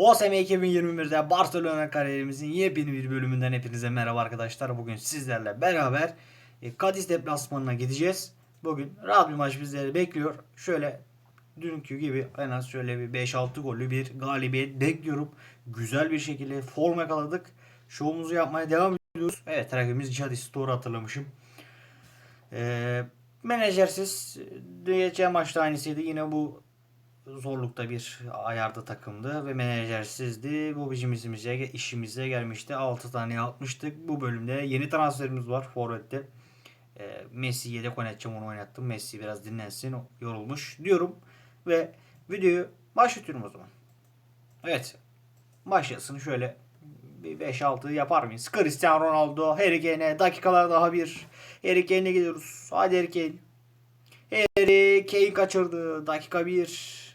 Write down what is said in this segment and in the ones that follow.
OSM 2021'de Barcelona kariyerimizin yepyeni bir bölümünden hepinize merhaba arkadaşlar. Bugün sizlerle beraber e, Cadiz deplasmanına gideceğiz. Bugün rahat bir maç bizleri bekliyor. Şöyle dünkü gibi en az şöyle bir 5-6 gollü bir galibiyet bekliyorum. Güzel bir şekilde form yakaladık. Şovumuzu yapmaya devam ediyoruz. Evet rakibimiz Cadiz Store hatırlamışım. Ee, menajersiz geçen maçta aynısıydı. Yine bu zorlukta bir ayarda takımdı ve menajersizdi. Bu bizim işimize, gelmişti. 6 tane yapmıştık. Bu bölümde yeni transferimiz var Forvet'te. E, Messi yedek oynatacağım onu oynattım. Messi biraz dinlensin yorulmuş diyorum. Ve videoyu başlatıyorum o zaman. Evet. Başlasın şöyle bir 5-6 yapar mıyız? Cristiano Ronaldo, Harry Kane'e dakikalar daha bir. Harry Kane'e gidiyoruz. Hadi Harry Kane. Harry Kane kaçırdı. Dakika 1.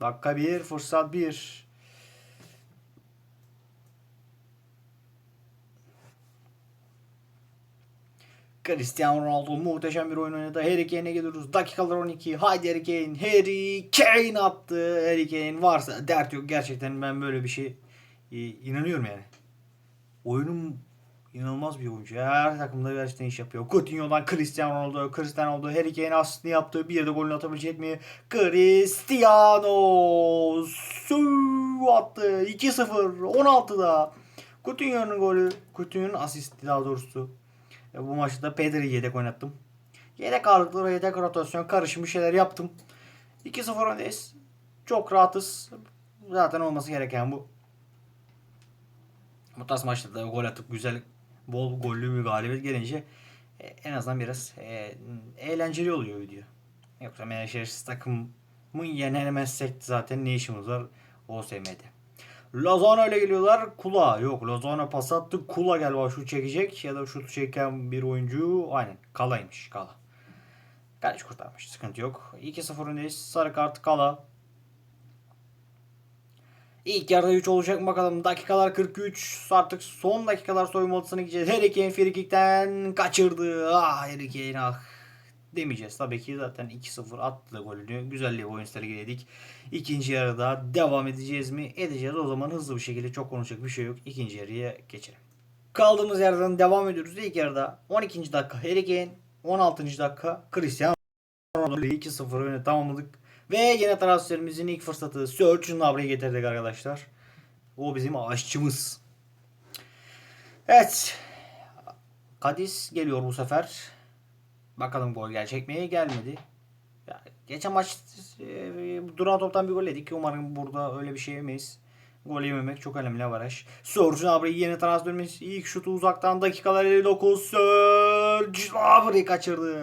Dakika 1. Fırsat 1. Cristiano Ronaldo muhteşem bir oyun oynadı. Harry Kane'e gidiyoruz. Dakikalar 12. Haydi Harry Kane. Harry Kane attı. Harry Kane varsa dert yok. Gerçekten ben böyle bir şey inanıyorum yani. Oyunun inanılmaz bir oyuncu. Her takımda gerçekten iş yapıyor. Coutinho'dan Cristiano Ronaldo, Cristiano Ronaldo, Harry Kane aslında yaptığı bir de golünü atabilecek mi? Cristiano Su attı. 2-0 16'da. Coutinho'nun golü. Coutinho'nun asisti daha doğrusu. E, bu maçta Pedri'yi yedek oynattım. Yedek ağırlıklı ve yedek rotasyon karışım bir şeyler yaptım. 2-0 öndeyiz. Çok rahatız. Zaten olması gereken bu. Bu tarz maçlarda gol atıp güzel bol gollü bir galibiyet gelince e, en azından biraz e, eğlenceli oluyor video. Yoksa menajersiz takımı yenemezsek zaten ne işimiz var OSM'de. Lozano ile geliyorlar. Kula yok. Lozano pas attı. Kula galiba şut çekecek ya da şut çeken bir oyuncu aynen Kala'ymış. Kala. Kaleci kurtarmış. Sıkıntı yok. 2-0 öndeyiz. Sarı kart Kala. İlk yarıda 3 olacak mı bakalım. Dakikalar 43. Artık son dakikalar soyunma odasına gideceğiz. Harry Kane frikikten kaçırdı. Ah Harry Kane ah. Demeyeceğiz. Tabii ki zaten 2-0 attı golünü. Güzel bir oyun sergiledik. İkinci yarıda devam edeceğiz mi? Edeceğiz. O zaman hızlı bir şekilde çok konuşacak bir şey yok. İkinci yarıya geçelim. Kaldığımız yerden devam ediyoruz. İlk yarıda 12. dakika Harry Kane. 16. dakika Cristiano Ronaldo ile 2-0 öne tamamladık. Ve yine transferimizin ilk fırsatı Serge Gnabry'i getirdik arkadaşlar. O bizim aşçımız. Evet. Cadiz geliyor bu sefer. Bakalım gol gelecek mi? Gelmedi. Ya, geçen maç e, duran toptan bir gol yedik. Umarım burada öyle bir şey yemeyiz. Gol yememek çok önemli avaraj. Serge Gnabry yeni transferimiz. ilk şutu uzaktan dakikalar 59. Serge Gnabry kaçırdı.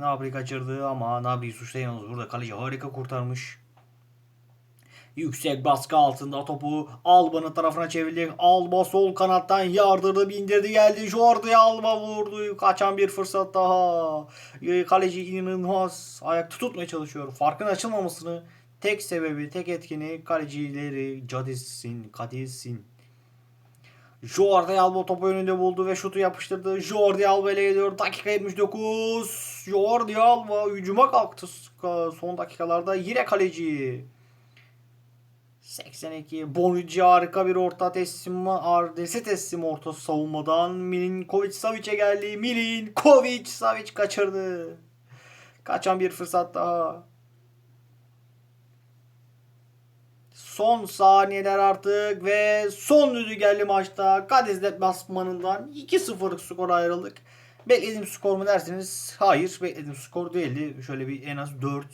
Gnabry kaçırdı ama Gnabry'yi suçlayamıyoruz. Burada kaleci harika kurtarmış. Yüksek baskı altında topu Alba'nın tarafına çevirdi. Alba sol kanattan yardırdı, bindirdi geldi. Jordi Alba vurdu. Kaçan bir fırsat daha. Kaleci inanılmaz ayakta tutmaya çalışıyor. Farkın açılmamasını tek sebebi, tek etkeni kalecileri Cadiz'sin, Kadiz'sin. Jordi Alba topu önünde buldu ve şutu yapıştırdı. Jordi Alba ile geliyor. Dakika 79. Jordi Alba hücuma kalktı son dakikalarda. Yine kaleci. 82. Bonucci harika bir orta teslim. Ardesi teslim orta savunmadan. Milinkovic Savic'e geldi. Milinkovic Savic kaçırdı. Kaçan bir fırsat daha. Son saniyeler artık ve son geldi maçta. Cadiz deplasmanından 2-0'lık skor ayrıldık. Beklediğim skor mu derseniz hayır beklediğim skor değildi. Şöyle bir en az 4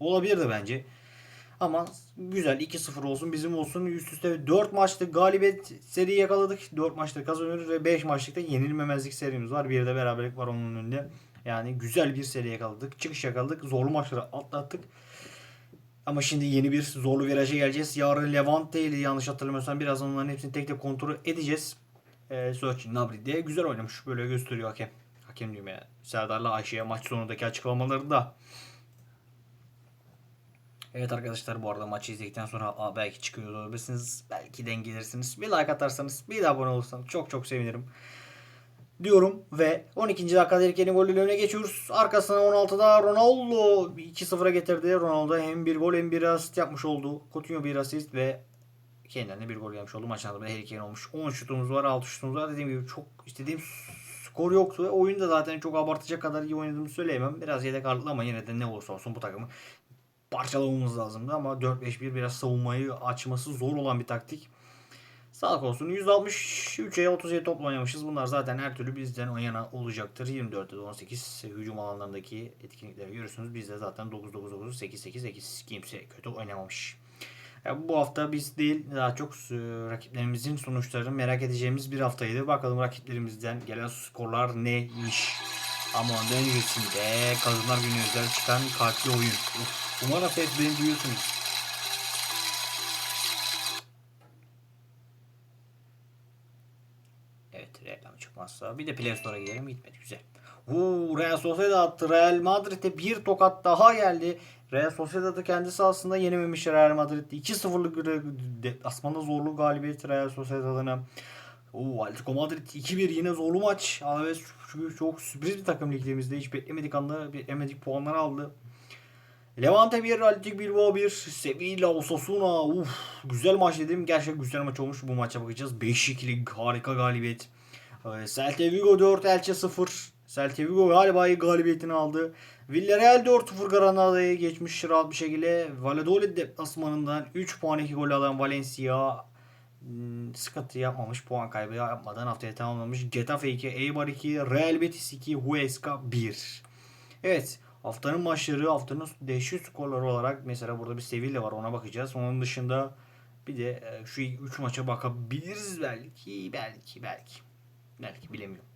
olabilirdi bence. Ama güzel 2-0 olsun bizim olsun. Üst üste 4 maçlık galibiyet seri yakaladık. 4 maçta kazanıyoruz ve 5 maçlıkta yenilmemezlik serimiz var. Bir de beraberlik var onun önünde. Yani güzel bir seri yakaladık. Çıkış yakaladık. Zorlu maçları atlattık. Ama şimdi yeni bir zorlu viraja geleceğiz. Yarın Levante ile yanlış hatırlamıyorsam biraz onların hepsini tek tek kontrol edeceğiz. Ee, Sörçin Nabri diye güzel oynamış. Böyle gösteriyor hakem. Hakem diyorum ya. Serdar'la Ayşe'ye maç sonundaki açıklamalarında. Evet arkadaşlar bu arada maçı izledikten sonra Aa, belki çıkıyor olabilirsiniz. Belki dengelirsiniz. Bir like atarsanız bir de abone olursanız çok çok sevinirim. Diyorum ve 12. dakikada Erken'in golüyle öne geçiyoruz. Arkasına 16'da Ronaldo 2-0'a getirdi. Ronaldo hem bir gol hem bir asist yapmış oldu. Coutinho bir asist ve kendilerine bir gol yapmış oldu. Maçın adımı Harry Kane olmuş. 10 şutumuz var, 6 şutumuz var. Dediğim gibi çok istediğim skor yoktu. Oyunu da zaten çok abartacak kadar iyi oynadığımı söyleyemem. Biraz yedek ağırlıklı ama yine de ne olursa olsun bu takımı parçalamamız lazımdı ama 4-5-1 biraz savunmayı açması zor olan bir taktik. Sağlık olsun. 163'e 37 topla oynamışız. Bunlar zaten her türlü bizden o yana olacaktır. 24'te de 18 hücum alanlarındaki etkinlikleri görüyorsunuz. Bizde zaten 9-9-9 8-8-8 kimse kötü oynamamış. Yani bu hafta biz değil daha çok e, rakiplerimizin sonuçlarını merak edeceğimiz bir haftaydı. Bakalım rakiplerimizden gelen skorlar neymiş. Ama ondan öncesinde Kadınlar Günü özel çıkan kartlı oyun. Umarım ses beni duyuyorsunuz. Çıkmazsa. Bir de Play Store'a gidelim gitmedi güzel. Uuu Real Sociedad attı. Real Madrid'e bir tokat daha geldi. Real Sociedad'ı kendisi aslında yenememiş Real Madrid'de. 2-0'lık deplasmanda zorlu galibiyet Real Sociedad'ına. Oo, Atletico Madrid 2-1 yine zorlu maç. Alaves çok sürpriz bir takım ligimizde. Hiç beklemedik anda beklemedik puanları aldı. Levante 1, Atletik Bilbao 1, Sevilla, Osasuna. Uf, güzel maç dedim. Gerçekten güzel maç olmuş. Bu maça bakacağız. 5-2'lik harika galibiyet. Celta Vigo 4, Elche 0. Celta Vigo galiba galibiyetini aldı. Villarreal 4-0 Granada'ya geçmiş rahat bir şekilde. Valladolid deplasmanından 3 puan 2 gol alan Valencia hmm, sıkıntı yapmamış. Puan kaybı yapmadan haftaya tamamlamış. Getafe 2, Eibar 2, Real Betis 2, Huesca 1. Evet. Haftanın maçları, haftanın değişik skorları olarak mesela burada bir Sevilla var ona bakacağız. Onun dışında bir de e, şu 3 maça bakabiliriz belki, belki, belki. Belki bilemiyorum.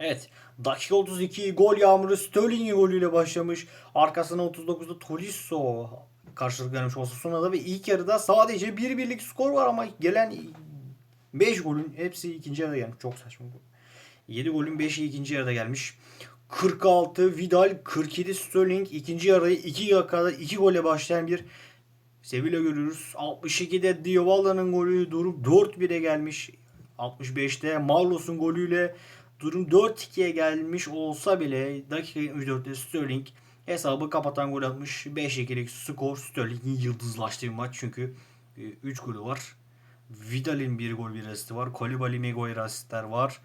Evet. Dakika 32 gol yağmuru Sterling'in golüyle başlamış. Arkasına 39'da Tolisso karşılık vermiş Osasuna'da ve ilk yarıda sadece bir birlik skor var ama gelen 5 golün hepsi ikinci yarıda gelmiş. Çok saçma. 7 golün 5'i ikinci yarıda gelmiş. 46 Vidal, 47 Sterling ikinci yarıyı 2 dakikada 2 gole başlayan bir Sevilla görüyoruz. 62'de Dybala'nın golü durum 4-1'e gelmiş. 65'te Marlos'un golüyle durum 4-2'ye gelmiş olsa bile dakika 74'te Sterling hesabı kapatan gol atmış. 5-2'lik skor Sterling'in yıldızlaştığı bir maç çünkü 3 golü var. Vidal'in bir gol bir asisti var. Kolibali Maguire asistler var.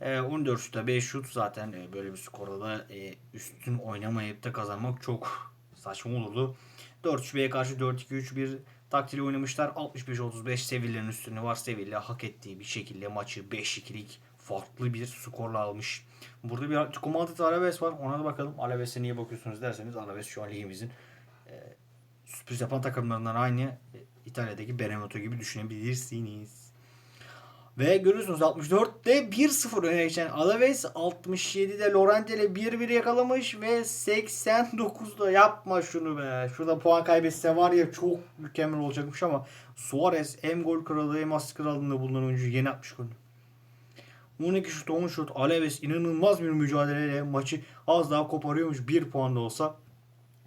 E, 14 şuta 5 şut zaten e, böyle bir skorda da e, üstün oynamayıp da kazanmak çok saçma olurdu. 4-3-B'ye karşı 4-2-3-1 taktiğiyle oynamışlar. 65-35 Sevilla'nın üstünü var. Sevilla hak ettiği bir şekilde maçı 5-2'lik farklı bir skorla almış. Burada bir Atletico Madrid Alaves var. Ona da bakalım. Alaves'e niye bakıyorsunuz derseniz Alaves şu an ligimizin e, sürpriz yapan takımlarından aynı e, İtalya'daki Benevento gibi düşünebilirsiniz. Ve görüyorsunuz 64'te 1-0 öne geçen Alaves 67'de Lorente ile 1-1 yakalamış ve 89'da yapma şunu be. Şurada puan kaybetse var ya çok mükemmel olacakmış ama Suarez hem gol kralı hem asist kralında bulunan oyuncu yeni atmış golü. 12 şut 10 şut Alaves inanılmaz bir mücadeleyle maçı az daha koparıyormuş 1 puan da olsa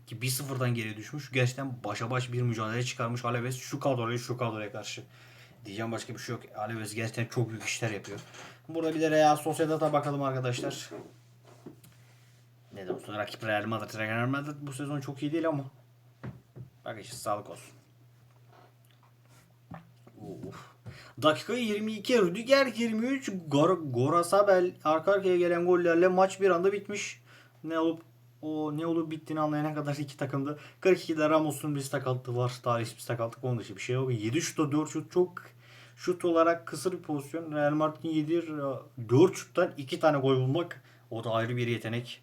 ki 1-0'dan geri düşmüş. Gerçekten başa baş bir mücadele çıkarmış Alaves şu kadroya şu kadroya karşı. Diyeceğim başka bir şey yok. Alaves gerçekten çok büyük işler yapıyor. Burada bir de Real Sociedad'a bakalım arkadaşlar. Ne de olsa rakip Real Madrid. Real Madrid bu sezon çok iyi değil ama. Bak işte sağlık olsun. Uf. Dakika 22 Rüdiger 23 Gor Gorasabel arka arkaya gelen gollerle maç bir anda bitmiş. Ne olup o ne olup bittiğini anlayana kadar iki takımda 42'de Ramos'un bir sakatlığı var. Tarihsiz bir sakatlık onun dışı bir şey yok. 7 şutta 4 şut çok şut olarak kısır bir pozisyon. Real Madrid'in 7 4 şuttan 2 tane gol bulmak o da ayrı bir yetenek.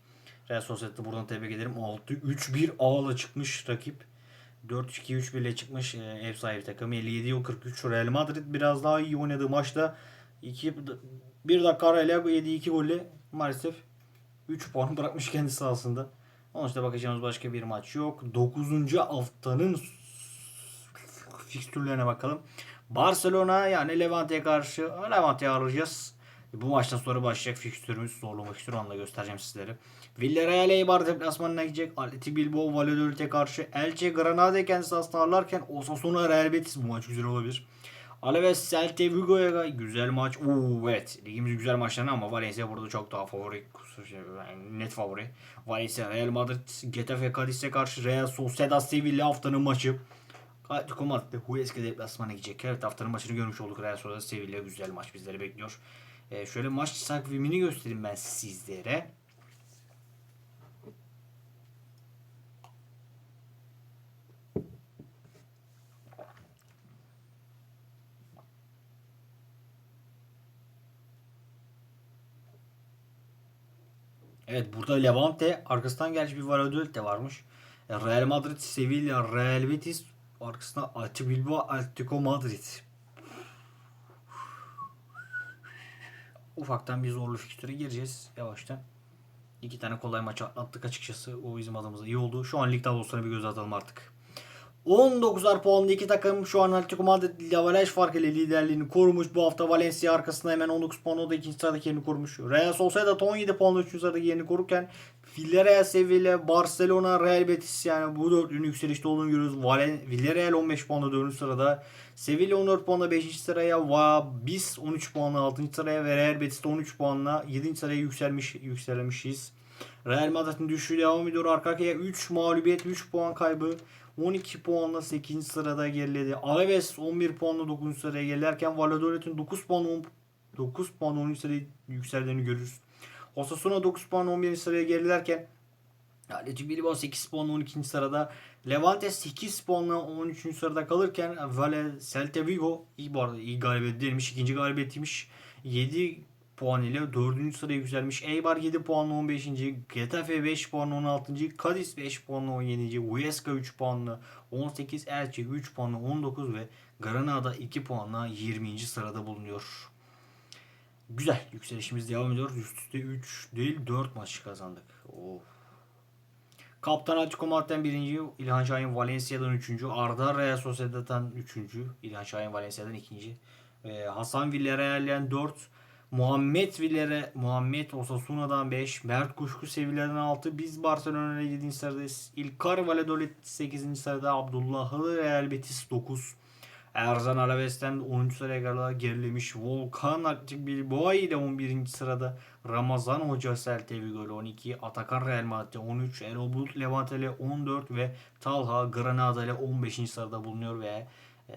Real Sociedad'ı buradan tebrik ederim. 6-3-1 ağla çıkmış rakip. 4-2-3-1 ile çıkmış e, ev sahibi takım. 57 yıl 43 Real Madrid biraz daha iyi oynadığı maçta 2 1 dakika arayla 7-2 golle maalesef 3 puan bırakmış kendi sahasında. Onun işte bakacağımız başka bir maç yok. 9. haftanın fikstürlerine bakalım. Barcelona yani Levante'ye karşı Levante'yi arayacağız. Bu maçtan sonra başlayacak fikstürümüz zorlu fikstür da göstereceğim sizlere. Villarreal Eibar deplasmanına gidecek. Atleti Bilbao Valladolid'e karşı Elche Granada'yı kendisi aslında ağırlarken Osasuna Real Betis bu maç güzel olabilir. Alaves Celta Vigo'ya güzel maç. Oo evet ligimiz güzel maçlarına ama Valencia burada çok daha favori. Yani net favori. Valencia Real Madrid Getafe Cadiz'e karşı Real Sociedad Sevilla haftanın maçı. Atletico Madrid Huesca deplasmana gidecek. Evet haftanın maçını görmüş olduk. Real Sociedad Sevilla güzel maç bizleri bekliyor. Ee, şöyle maç takvimini göstereyim ben sizlere. Evet burada Levante arkasından gelmiş bir Valladolid de varmış. E, Real Madrid, Sevilla, Real Betis arkasında Atletico Bilbao, Atletico Madrid. Ufaktan bir zorlu fikstüre gireceğiz yavaştan. İki tane kolay maç atlattık açıkçası. O bizim adımıza iyi oldu. Şu an lig tablosuna bir göz atalım artık. 19'ar puanlı iki takım şu an Atletico Madrid averaj farkıyla liderliğini korumuş. Bu hafta Valencia arkasında hemen 19 puanla o da ikinci sıradaki yerini korumuş. Real Sociedad 17 puanla 3. sıradaki yerini korurken Villarreal, Sevilla, Barcelona, Real Betis yani bu dörtlünün yükselişte olduğunu görüyoruz. Valen, Villarreal 15 puanla 4. sırada. Sevilla 14 puanla 5. sıraya. Va, Bis 13 puanla 6. sıraya ve Real Betis de 13 puanla 7. sıraya yükselmiş yükselmişiz. Real Madrid'in düşüşü devam ediyor. Arka arkaya 3 mağlubiyet, 3 puan kaybı. 12 puanla 8. sırada geriledi. Alaves 11 puanla 9. sıraya gerilerken Valladolid'in 9 puan 10 9 puan 10. sıraya yükseldiğini görürüz. Osasuna 9 puan 11. sıraya gerilerken Atletico Bilbao 8 puanla 12. sırada. Levante 8 puanla 13. sırada kalırken Vale Celta Vigo iyi bu arada iyi galibiyet değilmiş. ikinci galibiyetiymiş. 7 puan ile 4. sıraya yükselmiş. Eibar 7 puanla 15. Getafe 5 puanla 16. Cadiz 5 puanla 17. Huesca 3 puanla 18. Elche 3 puanla 19 ve Granada 2 puanla 20. sırada bulunuyor. Güzel. Yükselişimiz devam ediyor. Üst üste 3 değil 4 maç kazandık. Of. Kaptan Atletico Madrid'den birinci, İlhan Şahin Valencia'dan üçüncü, Arda Real Sociedad'dan üçüncü, İlhan Şahin Valencia'dan ikinci, ee, Hasan Villarreal'den dört, Muhammed Villere, Muhammed Osasuna'dan 5, Mert Kuşku Sevilla'dan 6, biz Barcelona'da 7. sıradayız. İlkar Valladolid 8. sırada, Abdullah'ı Real Betis 9. Erzan Alaves'ten 10. sıraya kadar gerilemiş. Volkan Atletico Bilbao ile 11. sırada. Ramazan Hoca Celta Vigo ile 12. Atakan Real Madrid'de 13. Erol Bulut Levante ile 14 ve Talha Granada ile 15. sırada bulunuyor ve e,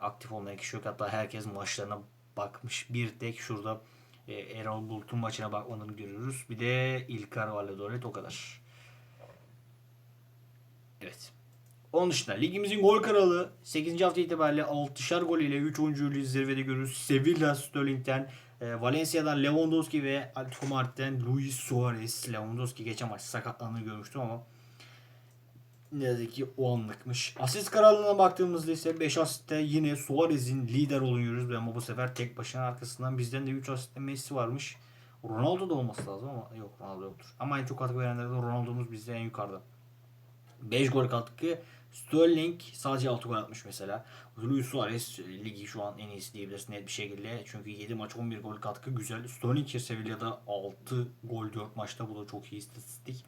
aktif olmayan kişi yok. Hatta herkes maçlarına bakmış. Bir tek şurada e, Erol Bulut'un maçına bakmadığını görüyoruz. Bir de İlkar Valladolid o kadar. Evet. Onun dışında ligimizin gol kralı 8. hafta itibariyle 6'şar gol ile 3 oyuncuyla zirvede görürüz. Sevilla Sterling'den, e, Valencia'dan Lewandowski ve Atletico Madrid'den Luis Suarez. Lewandowski geçen maç sakatlandığını görmüştüm ama ne yazık ki o anlıkmış. Asist krallığına baktığımızda ise 5 asiste yine Suarez'in lider oluyoruz. Ama bu sefer tek başına arkasından bizden de 3 asiste Messi varmış. Ronaldo da olması lazım ama yok Ronaldo yoktur. Ama en çok katkı verenlerde Ronaldo'muz bizde en yukarıda. 5 gol katkı. Sterling sadece 6 gol atmış mesela. Luis Suarez ligi şu an en iyisi diyebiliriz net bir şekilde. Çünkü 7 maç 11 gol katkı güzel. Sterling Sevilla'da 6 gol 4 maçta bu da çok iyi istatistik.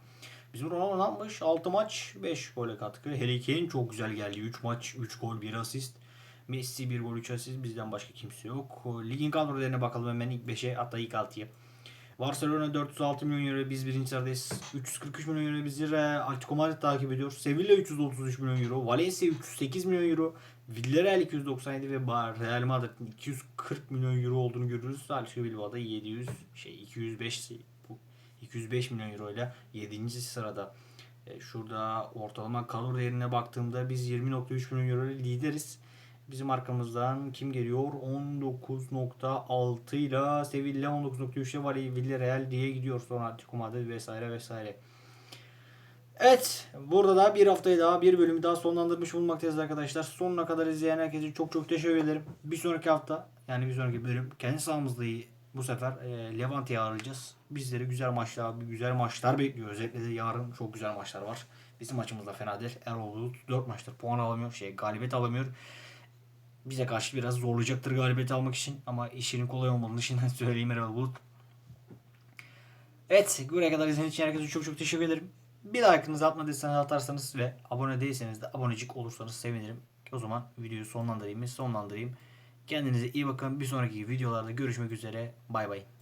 Bizim Ronaldo ne yapmış? 6 maç 5 gole katkı. Harry Kane çok güzel geldi. 3 maç 3 gol 1 asist. Messi 1 gol 3 asist. Bizden başka kimse yok. Ligin kadrolarına bakalım hemen ilk 5'e hatta ilk 6'ya. Barcelona 406 milyon euro biz birinci sıradayız. 343 milyon euro bizi Atletico Madrid takip ediyor. Sevilla 333 milyon euro. Valencia 308 milyon euro. Villarreal 297 ve Real Madrid'in 240 milyon euro olduğunu görürüz. Atletico Bilbao'da 700 şey 205 205 milyon euro ile 7. sırada. E, şurada ortalama kalor değerine baktığımda biz 20.3 milyon euro ile lideriz. Bizim arkamızdan kim geliyor? 19.6 ile Sevilla 19.3 ile Villarreal diye gidiyor. Sonra Atletico Madrid vesaire vesaire. Evet. Burada da bir haftayı daha bir bölümü daha sonlandırmış bulunmaktayız arkadaşlar. Sonuna kadar izleyen herkese çok çok teşekkür ederim. Bir sonraki hafta yani bir sonraki bölüm kendi sahamızda bu sefer e, Levante'yi ağırlayacağız. Bizleri güzel maçlar, güzel maçlar bekliyor. Özellikle de yarın çok güzel maçlar var. Bizim maçımız da fena değil. Erol Bulut 4 maçtır puan alamıyor. Şey galibiyet alamıyor. bize karşı biraz zorlayacaktır galibiyeti almak için. Ama işinin kolay olmadığını şimdiden söyleyeyim Erol Bulut. Evet buraya kadar izlediğiniz için herkese çok çok teşekkür ederim. Bir like'ınızı atmadıysanız atarsanız ve abone değilseniz de abonecik olursanız sevinirim. O zaman videoyu sonlandırayım ve sonlandırayım. Kendinize iyi bakın. Bir sonraki videolarda görüşmek üzere. Bay bay.